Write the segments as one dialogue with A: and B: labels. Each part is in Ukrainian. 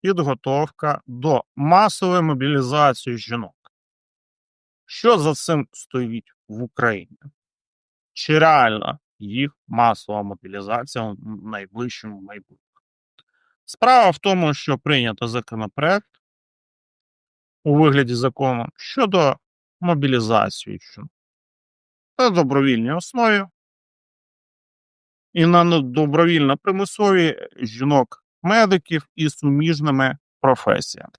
A: підготовка до масової мобілізації жінок. Що за цим стоїть в Україні? Чи реальна їх масова мобілізація в найближчому майбутньому? Справа в тому, що прийнято законопроект у вигляді закону щодо мобілізації жінок на добровільній основі і на добровільно примусові жінок медиків із суміжними професіями.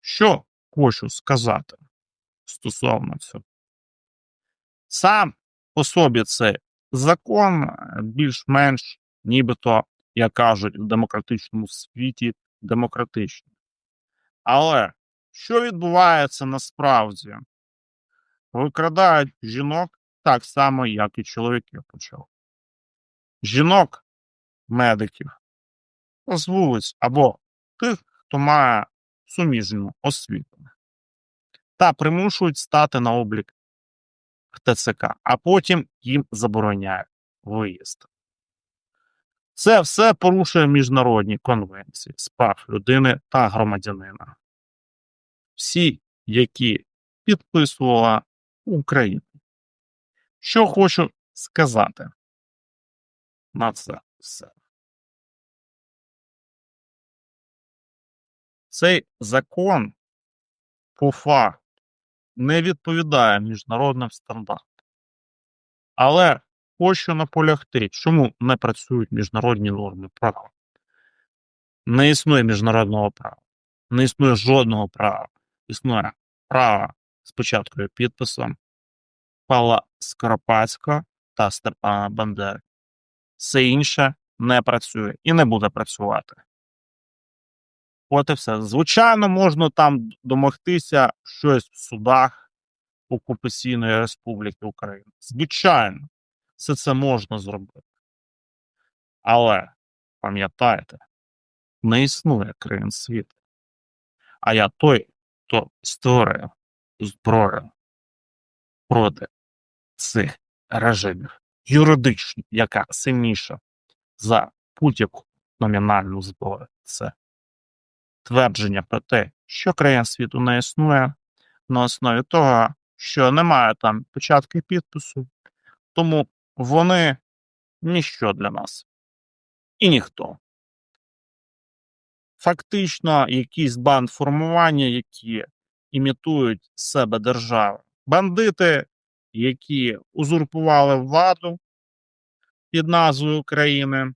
A: Що хочу сказати стосовно цього? Сам по собі цей закон більш-менш, нібито, як кажуть, в демократичному світі демократичний. Але що відбувається насправді? Викрадають жінок так само, як і чоловіків почали. Жінок, медиків, з вулиць або тих, хто має суміжну освіту, та примушують стати на облік в ТЦК, а потім їм забороняють виїзд. Це все порушує міжнародні конвенції з прав людини та громадянина. Всі, які підписувала Україна. Що хочу сказати на це все. Цей закон по факту не відповідає міжнародним стандартам. Але хочу наполягти, чому не працюють міжнародні норми права. Не існує міжнародного права, не існує жодного права. Існує право з початкою підписом Павла Скоропадського та Степана Бандери. Все інше не працює і не буде працювати. От і все. Звичайно, можна там домогтися щось в судах Окупаційної Республіки Україна. Звичайно, все це можна зробити. Але пам'ятайте, не існує країн світу. А я той, хто створює зброю проти цих режимів юридично, яка сильніша за будь-яку номінальну зброю. Це твердження про те, що країн світу не існує на основі того, що немає там початку і підпису, тому вони ніщо для нас. І ніхто. Фактично, якісь бандформування, які імітують себе держави, бандити, які узурпували владу під назвою України,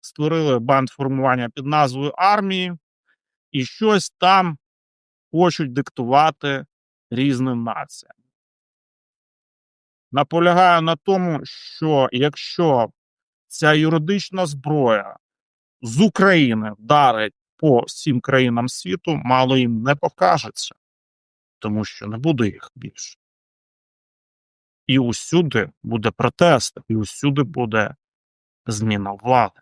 A: створили бандформування під назвою армії, і щось там хочуть диктувати різним націям. Наполягаю на тому, що якщо ця юридична зброя з України вдарить по всім країнам світу, мало їм не покажеться, тому що не буде їх більше. І усюди буде протест, і усюди буде зміна влади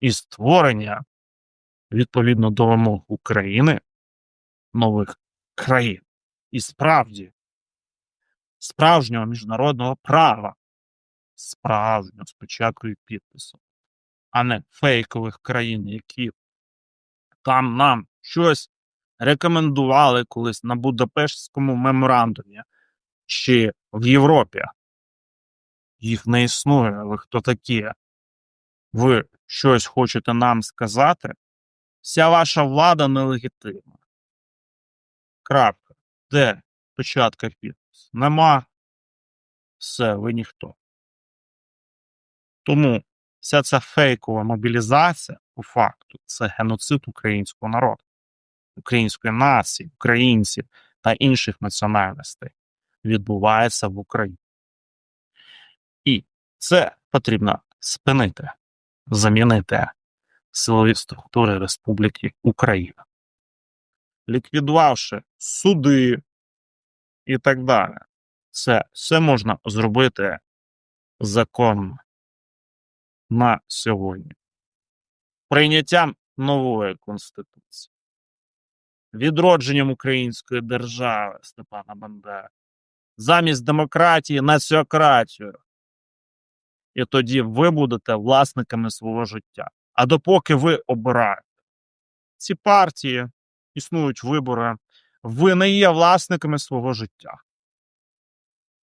A: і створення відповідно до вимог України нових країн. І справді справжнього міжнародного права, справжнього спочатку і підпису, а не фейкових країн, які там нам щось рекомендували колись на Будапештському меморандумі чи в Європі. Їх не існує. Ви хто такі? Ви щось хочете нам сказати? Вся ваша влада нелегітимна. Крапка. Де початка підпис? Нема. Все, ви ніхто. Тому вся ця фейкова мобілізація, по факту, це геноцид українського народу, української нації, українців та інших національностей відбувається в Україні. І це потрібно спинити, замінити силові структури Республіки Україна, ліквідувавши суди і так далі. Це все можна зробити законно на сьогодні. Прийняттям нової конституції, відродженням української держави Степана Бандери, замість демократії націократію. І тоді ви будете власниками свого життя. А допоки ви обираєте ці партії, існують вибори, ви не є власниками свого життя.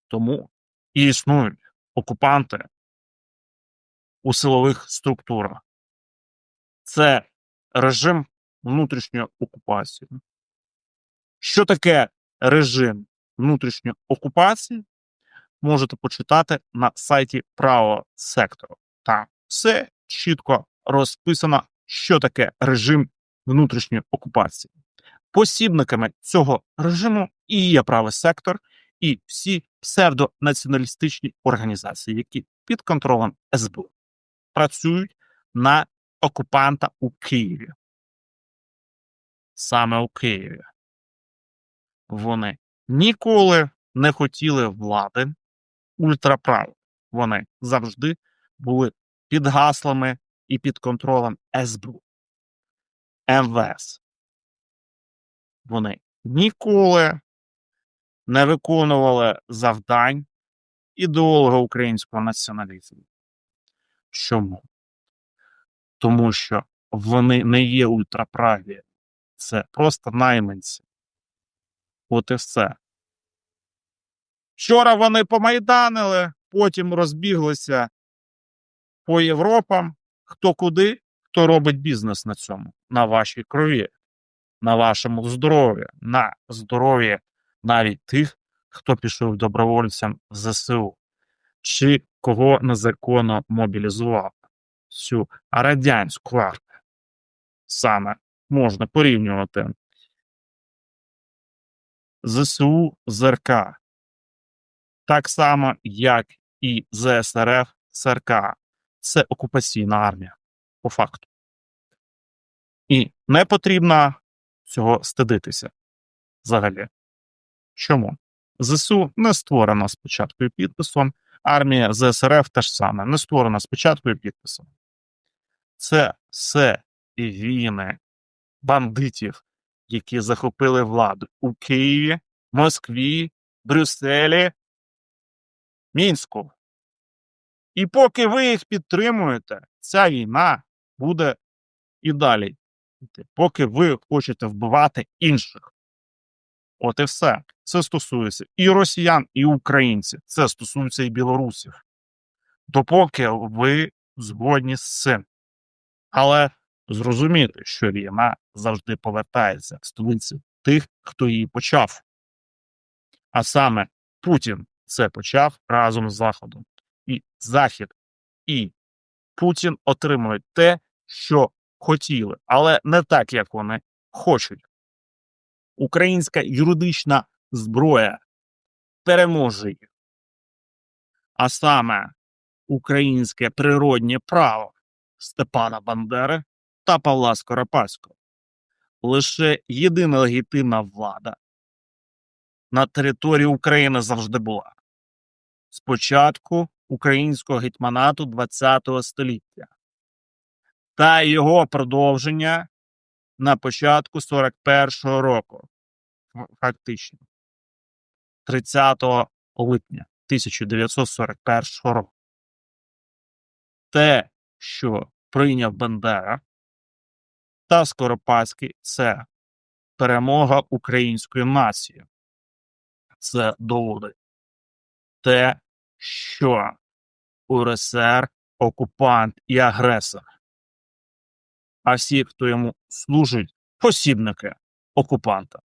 A: Тому і існують окупанти у силових структурах. Це режим внутрішньої окупації. Що таке режим внутрішньої окупації? Можете почитати на сайті правого сектору. Там все чітко розписано, що таке режим внутрішньої окупації. Посібниками цього режиму і є правий сектор, і всі псевдонаціоналістичні організації, які під контролем СБУ працюють на окупанта у Києві. Саме у Києві. Вони ніколи не хотіли влади ультраправо. Вони завжди були під гаслами і під контролем СБУ, МВС. Вони ніколи не виконували завдань ідеолога українського націоналізму. Чому? Тому що вони не є ультраправі, це просто найманці. От і все. Вчора вони помайданили, потім розбіглися по Європам, хто куди, хто робить бізнес на цьому, на вашій крові, на вашому здоров'ї, на здоров'ї навіть тих, хто пішов добровольцям в ЗСУ, чи кого незаконно мобілізував цю радянську армію. Саме можна порівнювати ЗСУ з РК. Так само, як і ЗСРФ СРК. Це окупаційна армія, по факту. І не потрібно цього стидитися взагалі. Чому? ЗСУ не створена спочатку і підписом, армія ЗСРФ теж саме не створена спочатку і підписом. Це все і війни бандитів, які захопили владу у Києві, Москві, Брюсселі, Мінську. І поки ви їх підтримуєте, ця війна буде і далі. Поки ви хочете вбивати інших. От і все. Це стосується і росіян, і українців. Це стосується і білорусів. Допоки ви згодні з цим. Але зрозуміти, що війна завжди повертається в столицю тих, хто її почав. А саме Путін це почав разом з Заходом. І Захід і Путін отримують те, що хотіли, але не так, як вони хочуть. Українська юридична зброя переможе їх. А саме українське природнє право Степана Бандери та Павла Скоропадського. Лише єдина легітимна влада на території України завжди була. Спочатку українського гетьманату ХХ століття та його продовження на початку 41-го року, фактично 30 липня 1941 року. Те, що прийняв Бендера та Скоропадський, це перемога української нації. Це доводить те, що УРСР окупант і агресор. А всі, хто йому служить, посібники окупанта.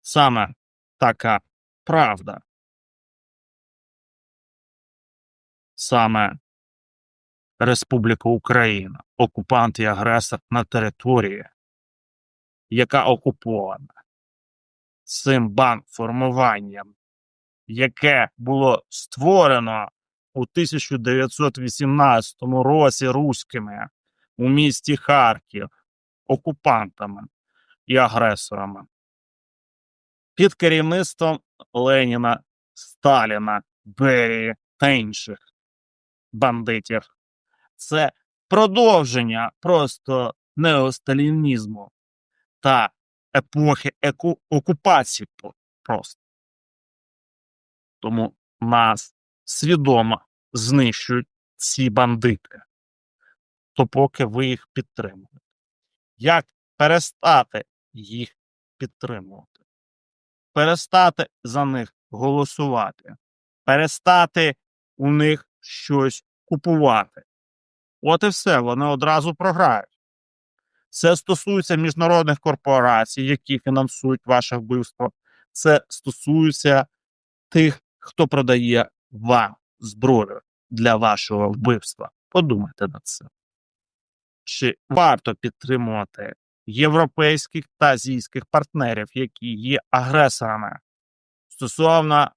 A: Саме така правда. Саме Республіка Україна, окупант і агресор на території, яка окупована цим бандформуванням, яке було створено у 1918 році руськими у місті Харків окупантами і агресорами під керівництвом Леніна, Сталіна, Берії та інших бандитів. Це продовження просто неосталінізму та епохи еку- окупації просто. Тому нас свідомо знищують ці бандити, то поки ви їх підтримуєте. як перестати їх підтримувати, перестати за них голосувати, перестати у них щось купувати. От і все, вони одразу програють. Це стосується міжнародних корпорацій, які фінансують ваше вбивство. Це стосується тих, хто продає вам зброю для вашого вбивства. Подумайте над цим. Чи варто підтримувати європейських та азійських партнерів, які є агресорами стосовно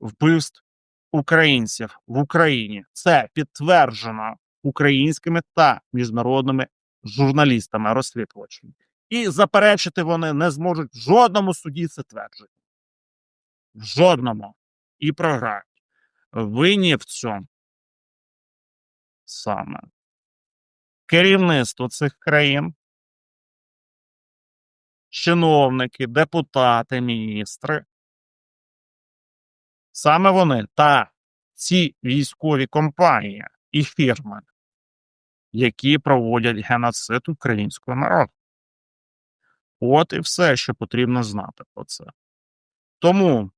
A: вбивств українців в Україні? Це підтверджено українськими та міжнародними журналістами розслідувачами. І заперечити вони не зможуть в жодному суді це твердження. В жодному. І програють. Винні в цьому саме керівництво цих країн, чиновники, депутати, міністри. Саме вони та ці військові компанії і фірми, які проводять геноцид українського народу. От і все, що потрібно знати про це. Тому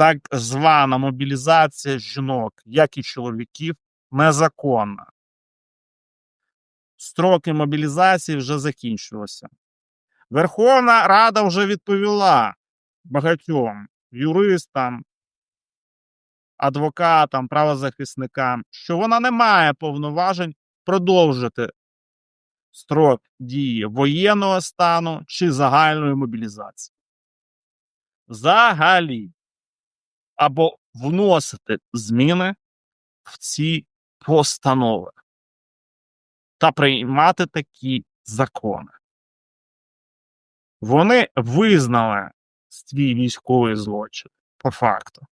A: так звана мобілізація жінок, як і чоловіків, незаконна. Строки мобілізації вже закінчилися. Верховна Рада вже відповіла багатьом юристам, адвокатам, правозахисникам, що вона не має повноважень продовжити строк дії воєнного стану чи загальної мобілізації. Взагалі, або вносити зміни в ці постанови та приймати такі закони. Вони визнали свій військовий злочин по факту,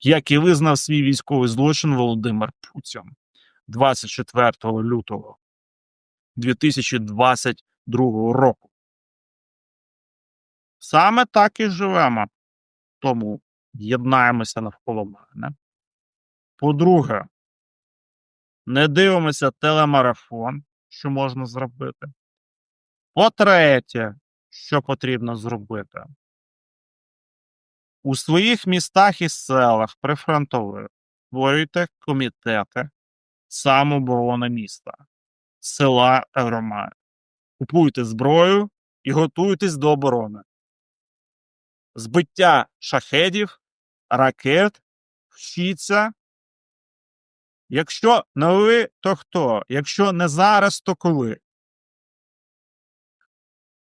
A: як і визнав свій військовий злочин Володимир Путін 24 лютого 2022 року. Саме так і живемо. Тому єднаємося навколо мене. По-друге, не дивимося телемарафон, що можна зробити. По-третє, що потрібно зробити? У своїх містах і селах прифронтових створюйте комітети самооборони міста, села та громад. Купуйте зброю і готуйтесь до оборони. Збиття шахедів, ракет, вчіться. Якщо не ви, то хто? Якщо не зараз, то коли?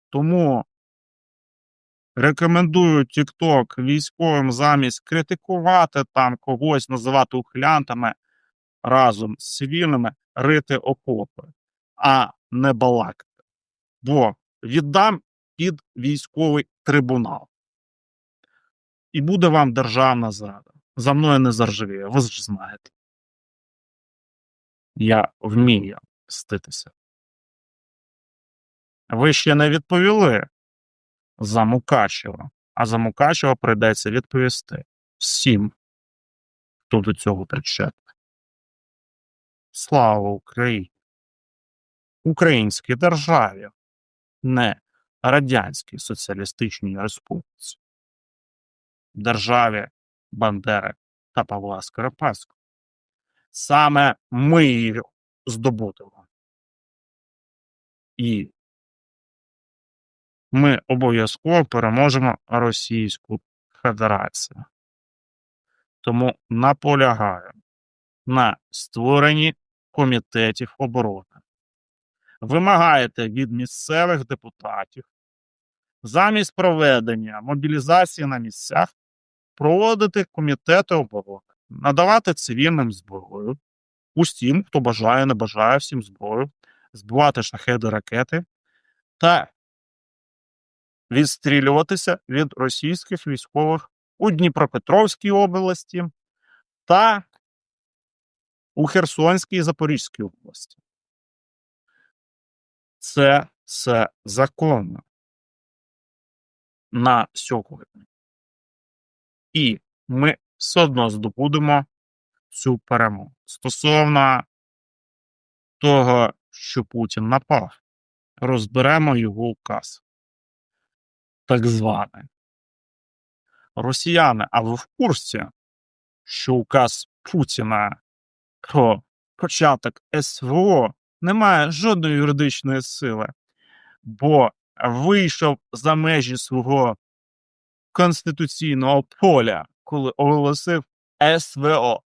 A: Тому рекомендую TikTok військовим замість критикувати там когось, називати ухилянтами разом з цивільними рити окопи, а не балакати. Бо віддам під військовий трибунал. І буде вам державна зрада. За мною не заржавіє, ви ж знаєте. Я вмію мститися. Ви ще не відповіли за Мукачева, а за Мукачева прийдеться відповісти всім, хто до цього причетний. Слава Україні! Українській державі, не Радянській Соціалістичній Республіці, державі Бандери та Павла Скоропадського. Саме ми її здобудемо. І ми обов'язково переможемо Російську Федерацію. Тому наполягаю на створенні комітетів оборони. Вимагаєте від місцевих депутатів замість проведення мобілізації на місцях проводити комітети оборони, надавати цивільним зброю, усім, хто бажає, не бажає всім зброю, збивати шахеди ракети та відстрілюватися від російських військових у Дніпропетровській області та у Херсонській і Запорізькій області. Це все законно на сьогодні. І ми все одно здобудемо цю перемогу. Стосовно того, що Путін напав розберемо його указ. Так званий. Росіяни, а ви в курсі, що указ Путіна про початок СВО не має жодної юридичної сили, бо вийшов за межі свого конституційного поля, коли оголосив СВО.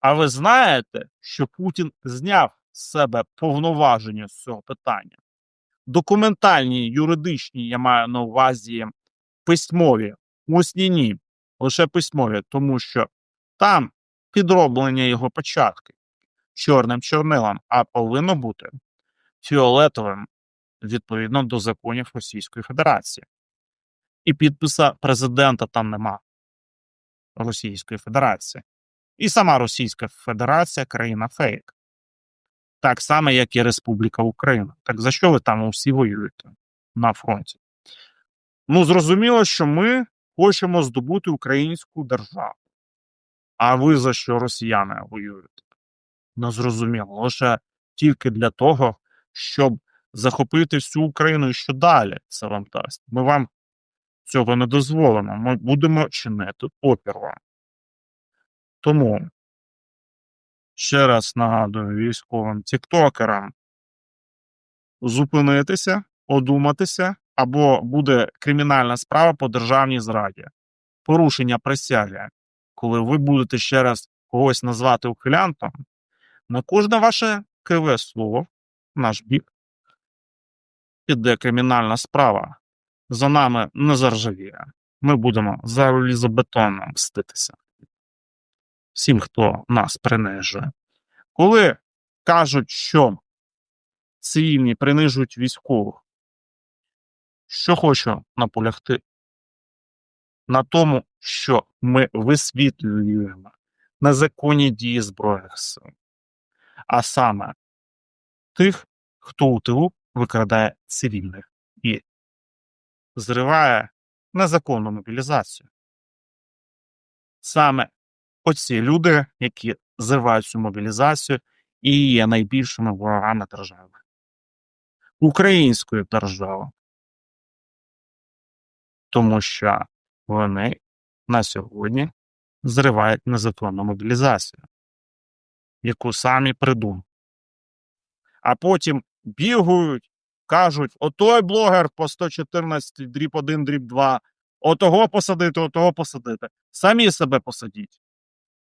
A: А ви знаєте, що Путін зняв з себе повноваження з цього питання? Документальні, юридичні, я маю на увазі письмові, усні ні, лише письмові, тому що там підроблення його початки чорним чорнилом, а повинно бути фіолетовим відповідно до законів Російської Федерації. І підписа президента там нема Російської Федерації. І сама Російська Федерація країна фейк. Так само, як і Республіка Україна. Так за що ви там усі воюєте на фронті? Ну, зрозуміло, що ми хочемо здобути українську державу. А ви за що росіяни воюєте? Ну, зрозуміло. Лише тільки для того, щоб захопити всю Україну і що далі це вам дасть. Ми вам цього не дозволимо. Ми будемо чинити опір. Тому ще раз нагадую військовим тіктокерам зупинитися, одуматися, або буде кримінальна справа по державній зраді, порушення присяги, коли ви будете ще раз когось назвати ухилянтом, на кожне ваше криве слово наш бік піде кримінальна справа. За нами не заржавіє. Ми будемо за залізобетонно мститися. Всім, хто нас принижує. Коли кажуть, що цивільні принижують військових, що хочу наполягти? На тому, що ми висвітлюємо незаконні дії Збройних сил, а саме тих, хто у тилу викрадає цивільних зриває незаконну мобілізацію. Саме оці люди, які зривають цю мобілізацію і є найбільшими ворогами держави, української держави. Тому що вони на сьогодні зривають незаконну мобілізацію, яку самі придумали. А потім бігають, кажуть: отой блогер по 114 дріб 1, дріб 2, отого посадити, отого посадити. Самі себе посадіть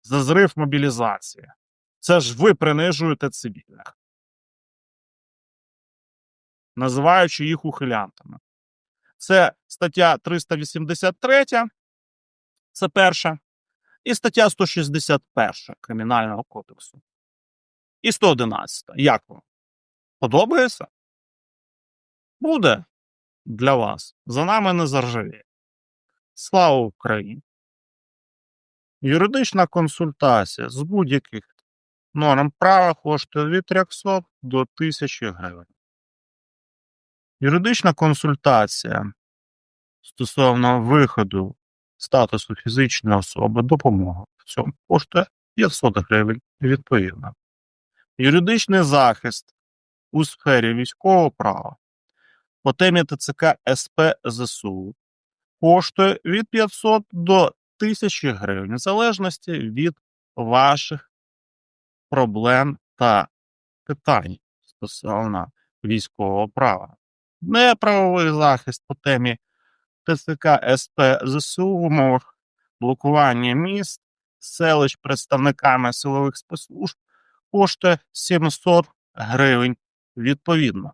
A: за зрив мобілізації. Це ж ви принижуєте цивільних, називаючи їх ухилянтами. Це стаття 383, це перша, і стаття 161 Кримінального кодексу. І 111. Як вам? Подобається? Буде для вас. За нами не заржавіє. Слава Україні! Юридична консультація з будь-яких норм права коштує від 300 до 1000 гривень. Юридична консультація стосовно виходу статусу фізичної особи допомога в цьому коштує 500 гривень відповідно. Юридичний захист у сфері військового права по темі ТЦК СП ЗСУ коштує від 500 до 1000 гривень, в залежності від ваших проблем та питань стосовно військового права. Неправовий захист по темі ТЦК СП ЗСУ в умовах блокування міст, селищ представниками силових спецслужб коштує 700 гривень відповідно.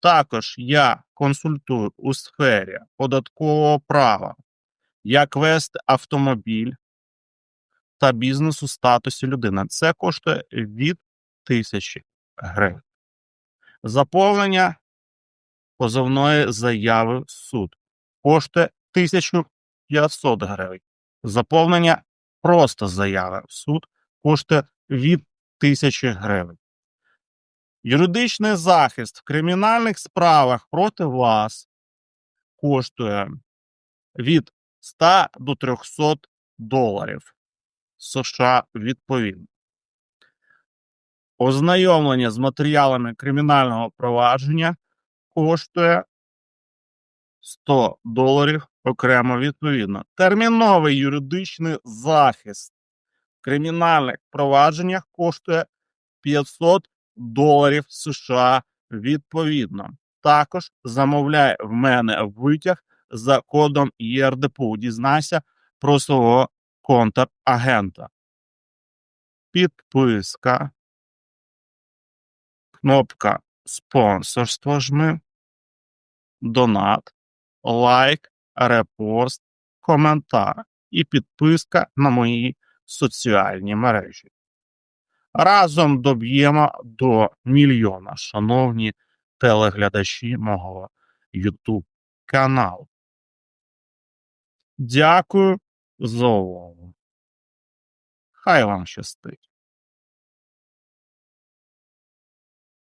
A: Також я консультую у сфері податкового права, як вести автомобіль та бізнес у статусі людини. Це коштує від 1000 гривень. Заповнення позовної заяви в суд коштує 1500 гривень. Заповнення просто заяви в суд коштує від 1000 гривень. Юридичний захист в кримінальних справах проти вас коштує від 100 до 300 доларів США відповідно. Ознайомлення з матеріалами кримінального провадження коштує 100 доларів окремо відповідно. Терміновий юридичний захист в кримінальних провадженнях коштує 500 доларів США відповідно. Також замовляй в мене витяг за кодом ЄРДПУ. Дізнайся про свого контрагента. Підписка. Кнопка спонсорство жми. Донат, лайк, репост, коментар і підписка на мої соціальні мережі. Разом доб'ємо до мільйона, шановні телеглядачі мого YouTube каналу. Дякую за увагу. Хай вам щастить.